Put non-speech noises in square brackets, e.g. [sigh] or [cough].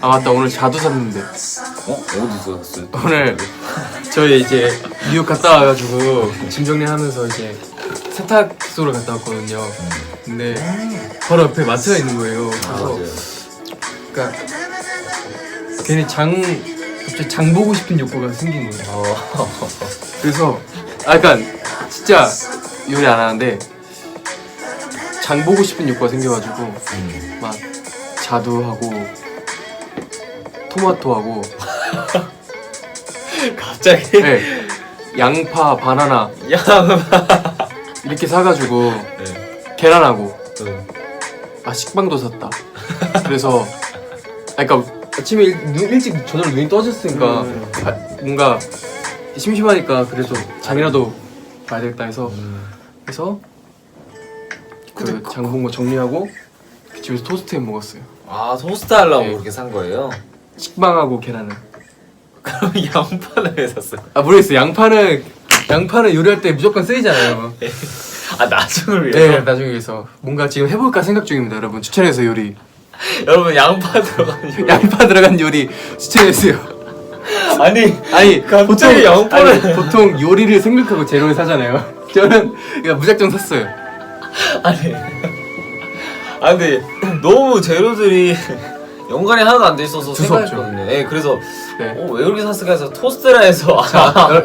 아 맞다 오늘 자두 샀는데 어? 어디서 샀어요? 오늘 저희 이제 뉴욕 갔다 와가지고 짐 정리하면서 이제 세탁소를 갔다 왔거든요. 근데 바로 옆에 마트가 있는 거예요. 아, 그래서. 그러니까 괜히 장 갑자기 장 보고 싶은 욕구가 생긴 거예요. 어. [laughs] 그래서 아 그러니까 진짜 요리 안 하는데 장 보고 싶은 욕구가 생겨가지고 음. 막 자두하고 토마토하고 [laughs] 갑자기 네, 양파 바나나 야. 이렇게 사가지고 네. 계란하고 응. 아 식빵도 샀다. 그래서 아 그러니까 아침에 일, 눈, 일찍 저녁 눈이 떠졌으니까 음. 아, 뭔가 심심하니까 그래서 장이라도 봐야 되겠다 해서 음. 해서 그 장본 거 정리하고 집에서 토스트 해 먹었어요. 아 토스트 하려고 네. 그렇게 산 거예요? 식빵하고 계란은. [laughs] 그럼 양파는 왜 샀어요? 아 모르겠어요. 양파는 양파는 요리할 때 무조건 쓰이잖아요. 아 나중을 위해서? 네, 나중에 위해서 뭔가 지금 해볼까 생각 중입니다, 여러분. 추천해서 요리. [laughs] 여러분 양파 들어간 요리 [laughs] 양파 들어간 요리 추천해주세요. 아니 아니 갑자기 양파를- 아니, 보통 요리를 생각하고 재료를 사잖아요. 저는 그냥 무작정 샀어요. 아니 아 근데 너무 재료들이 연관이 하나도 안 돼 있어서 없죠. 생각했거든요 예 그래서 네. 어, 왜 이렇게 샀을까 해서 토스트라 해서 자,